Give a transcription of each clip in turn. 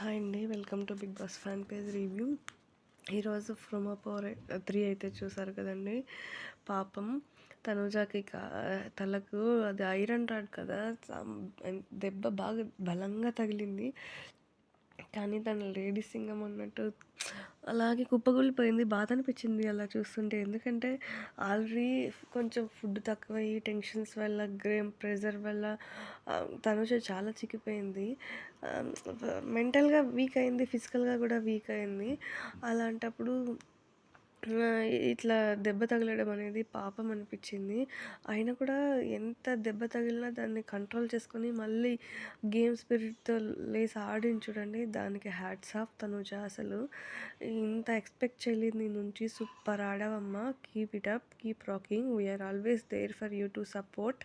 Hi అండి. Welcome to big boss fan page review. ఈరోజు promo power three అయితే చూసారు కదండి. పాపం తనుజాకి కా- తలకు అది ఐరన్ రాడ్ కదా. దెబ్బ బాగా బలంగా తగిలింది. కానీ తను లేడీ సింగం అన్నట్టు అలాగే కుప్పగూలిపోయింది బాధ అనిపించింది అలా చూస్తుంటే. ఎందుకంటే ఆల్రెడీ కొంచెం ఫుడ్ తక్కువయ్యి టెన్షన్స్ వల్ల గ్రేమ్ ప్రెజర్ వల్ల తను చాలా చిక్కిపోయింది. మెంటల్గా వీక్ అయింది ఫిజికల్గా కూడా వీక్ అయింది. అలాంటప్పుడు ఇట్లా దెబ్బ తగలడం అనేది పాపం అనిపించింది. అయినా కూడా ఎంత దెబ్బ తగిలినా దాన్ని కంట్రోల్ చేసుకొని మళ్ళీ గేమ్ స్పిరిట్తో లేసి ఆడిని చూడండి. దానికి హ్యాట్స్ ఆఫ్ తనుజ అసలు. ఇంత ఎక్స్పెక్ట్ చేయలేదు నీ నుంచి super ఆడావమ్మా. Keep it up keep rocking. We're always there for you to support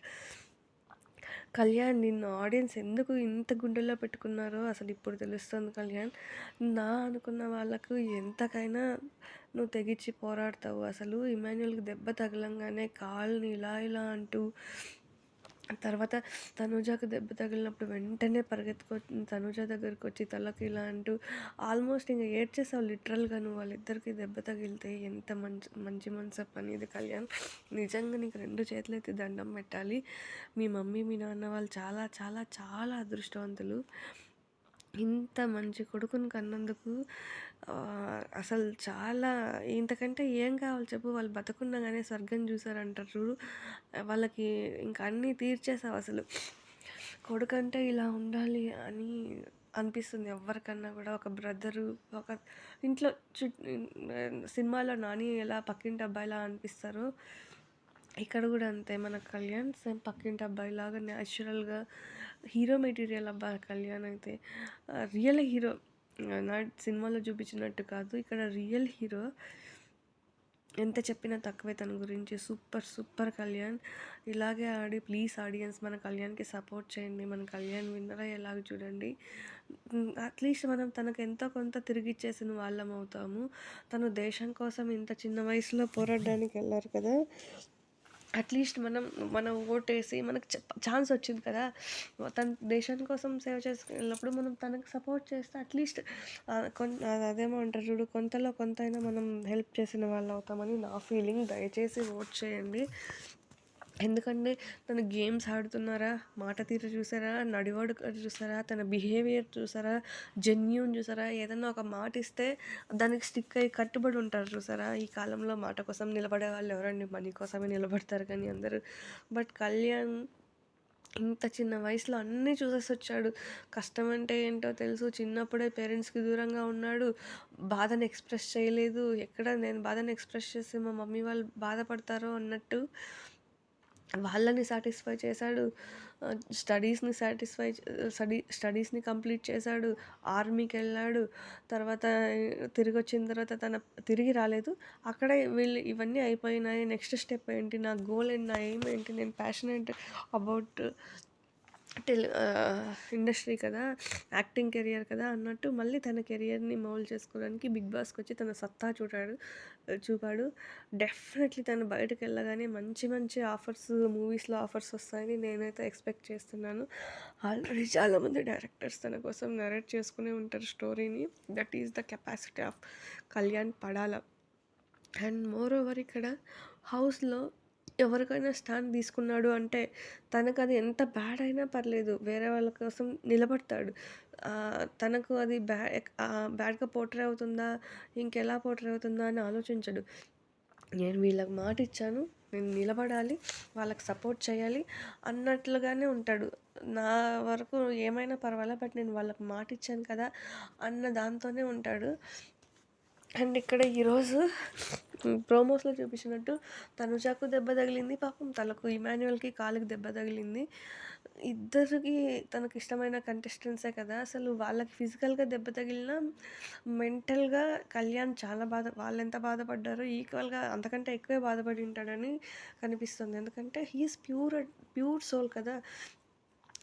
Kalyan నిన్ను ఆడియన్స్ ఎందుకు ఇంత గుండెల్లో పెట్టుకున్నారో అసలు ఇప్పుడు తెలుస్తుంది కళ్యాణ్. నా అనుకున్న వాళ్ళకు ఎంతకైనా నువ్వు తెగించి పోరాడతావు. అసలు ఇమాన్యుల్కి దెబ్బ తగలంగానే కాళ్ళని ఇలా ఇలా అంటూ తర్వాత తనుజాకు దెబ్బ తగిలినప్పుడు వెంటనే పరిగెత్తుకొని తనుజ దగ్గరికి వచ్చి తలకి ఇలా అంటూ ఆల్మోస్ట్ ఇంకా ఏడ్చేసావు లిటరల్గా నువ్వు వాళ్ళిద్దరికి దెబ్బ తగిలితే ఎంత మంచి మంచి మనసు పని ఇది కళ్యాణ్. నిజంగా నీకు రెండు చేతులు అయితే దండం పెట్టాలి. మీ మమ్మీ మీ నాన్న వాళ్ళు చాలా చాలా చాలా అదృష్టవంతులు. ఇంత మంచి కొడుకుని కన్నందుకు అసలు చాలా ఇంతకంటే ఏం కావాలి చెప్పు? వాళ్ళు బతకున్నగానే స్వర్గం చూసారంటారు చూడు. వాళ్ళకి ఇంకా అన్నీ తీర్చేసావు అసలు. కొడుకంటే ఇలా ఉండాలి అని అనిపిస్తుంది ఎవరికన్నా కూడా. ఒక బ్రదరు ఒక ఇంట్లో చు సినిమాలో నాని ఎలా పక్కింటి అబ్బాయిలా అనిపిస్తారో ఇక్కడ కూడా అంతే. మన కళ్యాణ్ సేమ్ పక్కింటి అబ్బాయిలాగా న్యాచురల్గా హీరో మెటీరియల్ అబ్బాయి కళ్యాణ్ అయితే. రియల్ హీరో నా సినిమాలో చూపించినట్టు కాదు. ఇక్కడ రియల్ హీరో ఎంత చెప్పినా తక్కువే తన గురించి. Super super Kalyan. ఇలాగే ఆడి ప్లీజ్ ఆడియన్స్ మన కళ్యాణ్కి సపోర్ట్ చేయండి. మన కళ్యాణ్ విన్నర్ అయ్యేలాగా చూడండి. అట్లీస్ట్ మనం తనకు ఎంతో కొంత తిరిగి ఇచ్చేసిన వాళ్ళం అవుతాము. తను దేశం కోసం ఇంత చిన్న వయసులో పోరాడడానికి వెళ్ళారు కదా. అట్లీస్ట్ మనం మనం ఓటేసి మనకు ఛాన్స్ వచ్చింది కదా. తన దేశం కోసం సేవ చేసుకున్నప్పుడు మనం తనకు సపోర్ట్ చేస్తే అట్లీస్ట్ కొన్ అదేమో అంటారు చూడు కొంతలో కొంత అయినా మనం హెల్ప్ చేసిన వాళ్ళు అవుతామని నా ఫీలింగ్. దయచేసి ఓట్ చేయండి. ఎందుకంటే తను గేమ్స్ ఆడుతున్నారా మాట తీరు చూసారా నడివాడు చూసారా తన బిహేవియర్ చూసారా జెన్యూన్ చూసారా ఏదన్నా ఒక మాట ఇస్తే దానికి స్టిక్ అయ్యి కట్టుబడి ఉంటారు చూసారా? ఈ కాలంలో మాట కోసం నిలబడే వాళ్ళు ఎవరండి? మనీ కోసమే నిలబడతారు కానీ అందరూ. బట్ కళ్యాణ్ ఇంత చిన్న వయసులో అన్నీ చూసేసి వచ్చాడు. కష్టం అంటే ఏంటో తెలుసు. చిన్నప్పుడే పేరెంట్స్కి దూరంగా ఉన్నాడు. బాధను ఎక్స్ప్రెస్ చేయలేదు. ఎక్కడ నేను బాధను ఎక్స్ప్రెస్ చేస్తే మా మమ్మీ వాళ్ళు బాధపడతారో అన్నట్టు వాళ్ళని సాటిస్ఫై చేశాడు. స్టడీస్ని సాటిస్ఫై స్టడీ స్టడీస్ని కంప్లీట్ చేశాడు. ఆర్మీకి వెళ్ళాడు. తర్వాత తిరిగి వచ్చిన తర్వాత తన తిరిగి రాలేదు. అక్కడే వీళ్ళు ఇవన్నీ అయిపోయినాయి. నెక్స్ట్ స్టెప్ ఏంటి? నా గోల్ ఏంటి? నా ఎయిమ్ ఏంటి? నేను ప్యాషనెట్ అబౌట్ టెలి ఇండస్ట్రీ కదా యాక్టింగ్ కెరియర్ కదా అన్నట్టు మళ్ళీ తన కెరియర్ని మౌల్డ్ చేసుకోవడానికి బిగ్ బాస్కి వచ్చి తన సత్తా చూడాడు చూపాడు. డెఫినెట్లీ తను బయటకు వెళ్ళగానే మంచి మంచి ఆఫర్స్ మూవీస్లో ఆఫర్స్ వస్తాయని నేనైతే ఎక్స్పెక్ట్ చేస్తున్నాను. ఆల్రెడీ చాలామంది డైరెక్టర్స్ తన కోసం నరేట్ చేసుకునే ఉంటారు స్టోరీని. That is the capacity of Kalyan Padala. And more over ఇక్కడ హౌస్లో ఎవరికైనా స్టాండ్ తీసుకున్నాడు అంటే తనకు అది ఎంత బ్యాడ్ అయినా పర్లేదు వేరే వాళ్ళ కోసం నిలబడతాడు. తనకు అది బ్యా బ్యాడ్గా పోర్ట్రే అవుతుందా ఇంకెలా పోర్ట్రే అవుతుందా అని ఆలోచించడు. నేను వీళ్ళకి మాట ఇచ్చాను నేను నిలబడాలి వాళ్ళకి సపోర్ట్ చేయాలి అన్నట్లుగానే ఉంటాడు. నా వరకు ఏమైనా పర్వాలే బట్ నేను వాళ్ళకి మాట ఇచ్చాను కదా అన్న దాంతోనే ఉంటాడు. అండ్ ఇక్కడ ఈరోజు ప్రోమోస్లో చూపించినట్టు తనుజాకు దెబ్బ తగిలింది. పాపం తలకు ఇమాన్యువల్కి కాలుకి దెబ్బ తగిలింది. ఇద్దరికి తనకి ఇష్టమైన కంటెస్టెంట్సే కదా. అసలు వాళ్ళకి ఫిజికల్గా దెబ్బ తగిలినా మెంటల్గా కళ్యాణ్ చాలా బాధ వాళ్ళు ఎంత బాధపడ్డారో ఈక్వల్గా అంతకంటే ఎక్కువే బాధపడి ఉంటాడని కనిపిస్తుంది. ఎందుకంటే హీఈస్ ప్యూర్ ప్యూర్ సోల్ కదా.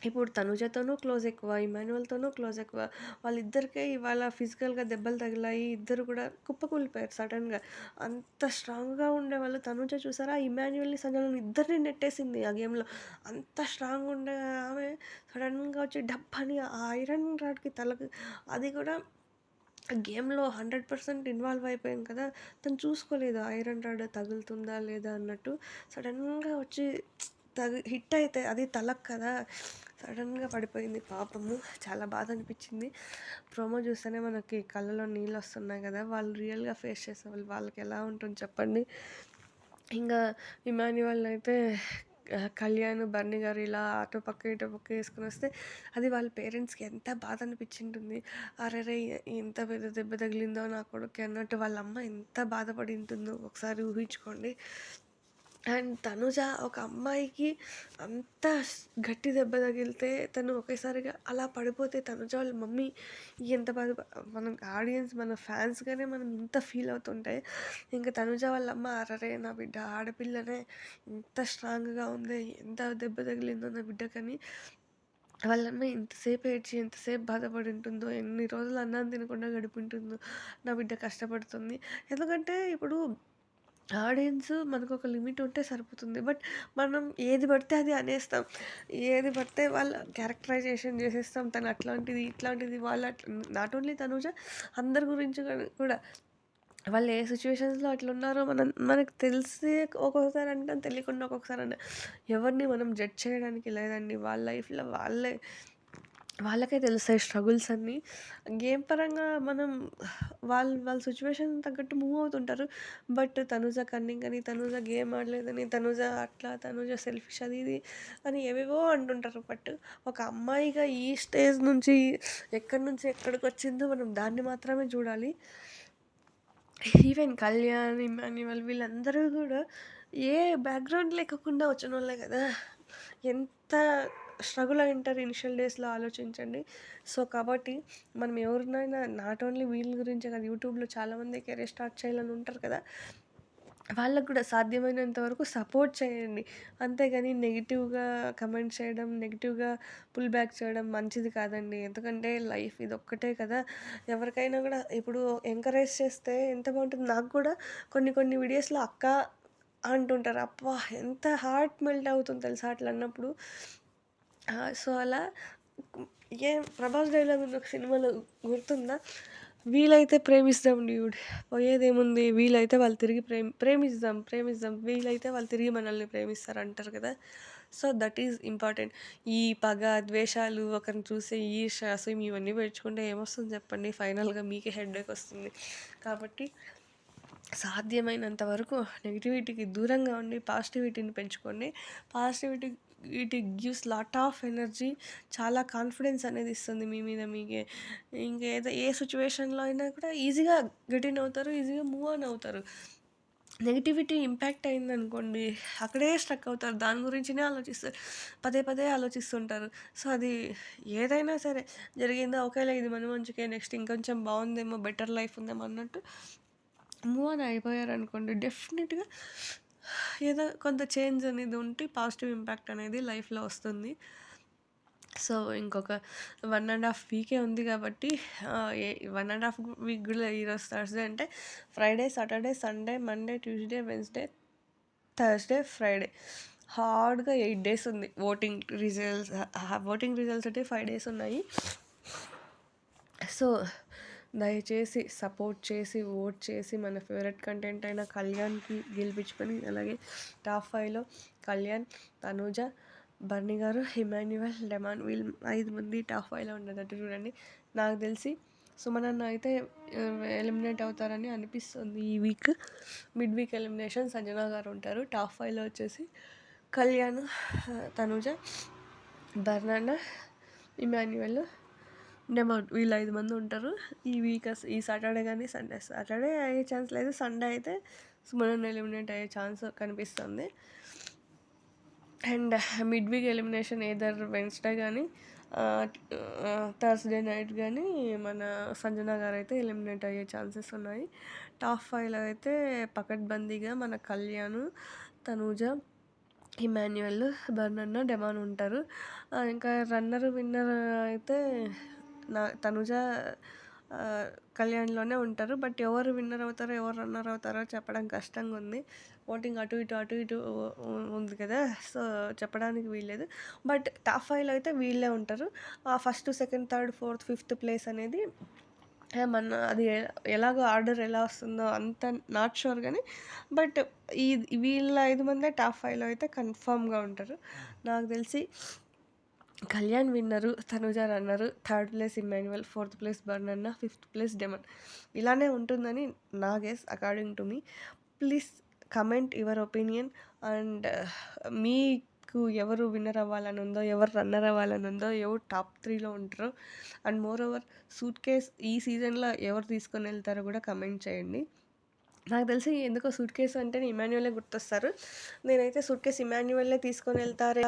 ఇప్పుడు తనుజతోనూ క్లోజ్ ఎక్కువ ఇమాన్యువల్‌తోనూ క్లోజ్ ఎక్కువ. వాళ్ళిద్దరికే ఇవాళ ఫిజికల్‌గా దెబ్బలు తగిలాయి. ఇద్దరు కూడా కుప్పకూలిపోయారు సడన్గా అంత స్ట్రాంగ్‌గా ఉండేవాళ్ళు. తనుజ చూసారా ఇమాన్యువల్ని సంజలను ఇద్దరిని నెట్టేసింది ఆ గేమ్‌లో. అంత స్ట్రాంగ్‌గా ఉండే ఆమె సడన్గా వచ్చి డబ్బని ఆ ఐరన్ రాడ్‌కి తలకు అది కూడా గేమ్‌లో 100% ఇన్వాల్వ్ అయిపోయాం కదా! తను చూసుకోలేదు ఐరన్ రాడ్ తగులుతుందా లేదా అన్నట్టు. సడన్గా వచ్చి తగి హిట్ అయితే అది తలకు కదా! సడన్గా పడిపోయింది పాపము. చాలా బాధ అనిపించింది. ప్రోమో చూస్తేనే మనకి కళ్ళలో నీళ్ళు వస్తున్నాయి కదా! వాళ్ళు రియల్‌గా ఫేస్ చేసేవాళ్ళు వాళ్ళకి ఎలా ఉంటుంది చెప్పండి. ఇంకా ఇమాన్యువల్ అయితే కళ్యాణ్, బర్ని గారు ఇలా అటు పక్క, ఇటు పక్క ఏసుకొనొస్తే అది వాళ్ళ పేరెంట్స్‌కి ఎంత బాధ అనిపించింటుంది. అరెరే! ఎంత పెద్ద దెబ్బ తగిలిందో నా కొడుకు అన్నట్టు వాళ్ళ అమ్మ ఎంత బాధపడి ఉంటుందో ఒకసారి ఊహించుకోండి. అండ్ తనుజ ఒక అమ్మాయికి అంత గట్టి దెబ్బ తగిలితే తను ఒకేసారిగా అలా పడిపోతే తనుజ వాళ్ళ మమ్మీ ఎంత బాధ మనం ఆడియన్స్ మన ఫ్యాన్స్‌గానే మనం ఇంత ఫీల్ అవుతుంటే, ఇంక తనుజ వాళ్ళ అమ్మ అరరే నా బిడ్డ ఆడపిల్లనే ఇంత స్ట్రాంగ్‌గా ఉంది. ఎంత దెబ్బ తగిలిందో నా బిడ్డకని వాళ్ళమ్మ ఎంతసేపు ఏడ్చి, ఎంతసేపు బాధపడి ఉంటుందో, ఎన్ని రోజులు అన్నం తినకుండా గడిపింటుందో నా బిడ్డ కష్టపడుతుంది. ఎందుకంటే ఇప్పుడు ఆడియన్స్ మనకొక లిమిట్ ఉంటే సరిపోతుంది. బట్ మనం ఏది పడితే అది అనేస్తాం. ఏది పడితే వాళ్ళ క్యారెక్టరైజేషన్ చేసేస్తాం. తను అట్లాంటిది, ఇట్లాంటిది వాళ్ళ అట్లా నాట్ ఓన్లీ తనుజ అందరి గురించి కూడా వాళ్ళు ఏ సిచ్యువేషన్స్‌లో అట్లున్నారో మనం మనకు తెలిసి ఒక్కొక్కసారి అంటాం, తెలియకుండా ఒక్కొక్కసారి అంటాం. ఎవరిని మనం జడ్జ్ చేయడానికి లేదండి. వాళ్ళ లైఫ్‌లో వాళ్ళే వాళ్ళకే తెలుస్తాయి స్ట్రగుల్స్ అన్నీ. గేమ్ పరంగా మనం వాళ్ళు వాళ్ళ సిచ్యువేషన్ తగ్గట్టు మూవ్ అవుతుంటారు. బట్ తనుజ కన్నింగ్ అని, తనుజ గేమ్ ఆడలేదని, తనుజ అట్లా, తనుజ సెల్ఫిష్ అది ఇది అని ఏవేవో అంటుంటారు. బట్ ఒక అమ్మాయిగా ఈ స్టేజ్ నుంచి ఎక్కడి నుంచి ఎక్కడికి వచ్చిందో మనం దాన్ని మాత్రమే చూడాలి. ఈవెన్ కళ్యాణ్, ఇమాన్యువల్ వీళ్ళందరూ కూడా ఏ బ్యాక్‌గ్రౌండ్ లేకుండా వచ్చిన వాళ్ళే కదా! ఎంత స్ట్రగుల్ అయింటారు ఇనిషియల్ డేస్‌లో ఆలోచించండి. సో, కాబట్టి మనం ఎవరినైనా నాట్ ఓన్లీ వీళ్ళ గురించే కాదు యూట్యూబ్‌లో చాలామంది కెరీర్ స్టార్ట్ చేయాలని ఉంటారు కదా! వాళ్ళకు కూడా సాధ్యమైనంత వరకు సపోర్ట్ చేయండి. అంతేగాని నెగిటివ్గా కమెంట్ చేయడం, నెగిటివ్గా పుల్ బ్యాక్ చేయడం మంచిది కాదండి. ఎందుకంటే లైఫ్ ఇది ఒక్కటే కదా! ఎవరికైనా కూడా ఇప్పుడు ఎంకరేజ్ చేస్తే ఎంత బాగుంటుంది నాకు కూడా కొన్ని కొన్ని వీడియోస్‌లో అక్క అంటుంటారు. అప్ప ఎంత హార్ట్ మెల్ట్ అవుతుంది తెలుసా అట్లా అన్నప్పుడు. సో, అలా ఏం 'ప్రభాస్' డైలాగ్ ఉంది ఒక సినిమాలో గుర్తుందా? వీలైతే ప్రేమిస్తాం డ్యూడ్ పోయేదేముంది వీలైతే వాళ్ళు తిరిగి ప్రేమి ప్రేమిద్దాం, ప్రేమిస్తాం వీలైతే వాళ్ళు తిరిగి మనల్ని ప్రేమిస్తారు అంటారు కదా! So, that is important. ఈ పగ, ద్వేషాలు, ఒకరిని చూసే ఈర్ష, అసలు ఇవన్నీ పెంచుకుంటే ఏమొస్తుంది చెప్పండి? ఫైనల్‌గా మీకే హెడ్‌ఏక్ వస్తుంది. కాబట్టి సాధ్యమైనంత వరకు నెగిటివిటీకి దూరంగా ఉండి పాజిటివిటీని పెంచుకోండి. Positivity it gives lot of energy చాలా కాన్ఫిడెన్స్ అనేది ఇస్తుంది మీ మీద మీకే. ఇంకేదో ఏ సిచ్యువేషన్‌లో అయినా కూడా ఈజీగా గెటిన్ అవుతారు. ఈజీగా మూవ్ ఆన్ అవుతారు. నెగటివిటీ ఇంపాక్ట్ అయిందనుకోండి అక్కడే స్ట్రక్ అవుతారు. దాని గురించినే ఆలోచిస్తారు. పదే పదే ఆలోచిస్తుంటారు. సో, అది ఏదైనా సరే జరిగిందా ఒకవేళ ఇది మన మంచికే నెక్స్ట్ ఇంకొంచెం బాగుందేమో బెటర్ లైఫ్ ఉందేమో అన్నట్టు మూవ్ ఆన్ అయిపోయారనుకోండి డెఫినెట్‌గా ఏదో కొంత చేంజ్ అనేది ఉంటే పాజిటివ్ ఇంపాక్ట్ అనేది లైఫ్‌లో వస్తుంది. సో, ఇంకొక వన్ అండ్ హాఫ్ వీకే ఉంది కాబట్టి వన్ అండ్ హాఫ్ వీక్ కూడా ఈరోజు థర్స్‌డే అంటే Friday, Saturday, Sunday, Monday, Tuesday, Wednesday, Thursday, Friday హార్డ్‌గా ఎయిట్ డేస్ ఉంది ఓటింగ్ రిజల్ట్స్ ఓటింగ్ రిజల్ట్స్ అంటే ఫైవ్ డేస్ ఉన్నాయి. సో, దయచేసి సపోర్ట్ చేసి, ఓట్ చేసి మన ఫేవరెట్ కంటెంట్ అయిన కళ్యాణ్‌కి గెలిపించుకొని అలాగే టాప్ ఫైవ్లో కళ్యాణ్, తనూజ, బన్నీ గారు, ఇమాన్యువల్, లెమాన్ వీళ్ళు ఐదు మంది టాప్ ఫైవ్లో ఉండేటట్టు చూడండి. నాకు తెలిసి సుమన్ అన్న అయితే ఎలిమినేట్ అవుతారని అనిపిస్తుంది ఈ week. Mid week elimination Sanjana గారు ఉంటారు. టాప్ ఫైవ్లో వచ్చేసి కళ్యాణ్, తనూజ, బర్నాన్న ఇమాన్యువల్, నెమాన్ వీళ్ళు ఐదు మంది ఉంటారు. ఈ వీక్ ఈ సాటర్డే కానీ సండే సాటర్డే అయ్యే ఛాన్స్ లేదు. సండే అయితే సుమన్ ఎలిమినేట్ అయ్యే ఛాన్స్ కనిపిస్తుంది. And mid week elimination either Wednesday కానీ థర్స్‌డే నైట్ కానీ మన సంజన అయితే ఎలిమినేట్ అయ్యే ఛాన్సెస్ ఉన్నాయి. టాప్ ఫైవ్లో అయితే పకడ్బందీగా మన కళ్యాణ్, తనూజ, ఇమాన్యుయల్ బర్నన్న డెమాన్ ఉంటారు ఇంకా రన్నర్ విన్నర్ అయితే నా తనుజ కళ్యాణ్లోనే ఉంటారు. బట్ ఎవరు విన్నర్ అవుతారో ఎవరు రన్నర్ అవుతారో చెప్పడం కష్టంగా ఉంది ఓటింగ్ అటు ఇటు అటు ఇటు ఉంది కదా. సో చెప్పడానికి వీల్లేదు. బట్ టాప్ ఫైవ్లో అయితే వీళ్ళే ఉంటారు. ఆ first second third fourth fifth place అనేది మన అది ఎలాగో ఆర్డర్ ఎలా వస్తుందో అంత నాట్ షూర్ కానీ బట్ ఈ వీళ్ళ ఐదు మందే టాప్ ఫైవ్లో అయితే కన్ఫామ్గా ఉంటారు. నాకు తెలిసి Kalyan winner Tanuja runner third place Emmanuel fourth place Barnanna fifth place Demon. ఇలానే ఉంటుందని నా guess according to me please comment your opinion and మీకు ఎవరు విన్నర్ అవ్వాలని ఉందో ఎవరు రన్నర్ అవ్వాలని ఉందో ఎవరు టాప్ త్రీలో ఉంటారో and more over suitcase ఈ సీజన్లో ఎవరు తీసుకొని వెళ్తారో కూడా కమెంట్ చేయండి. నాకు తెలిసి ఎందుకో సూట్ కేసు అంటే ఇమాన్యువలే గుర్తొస్తారు. నేనైతే సూట్ కేసు ఇమాన్యువల్లే తీసుకొని వెళ్తారే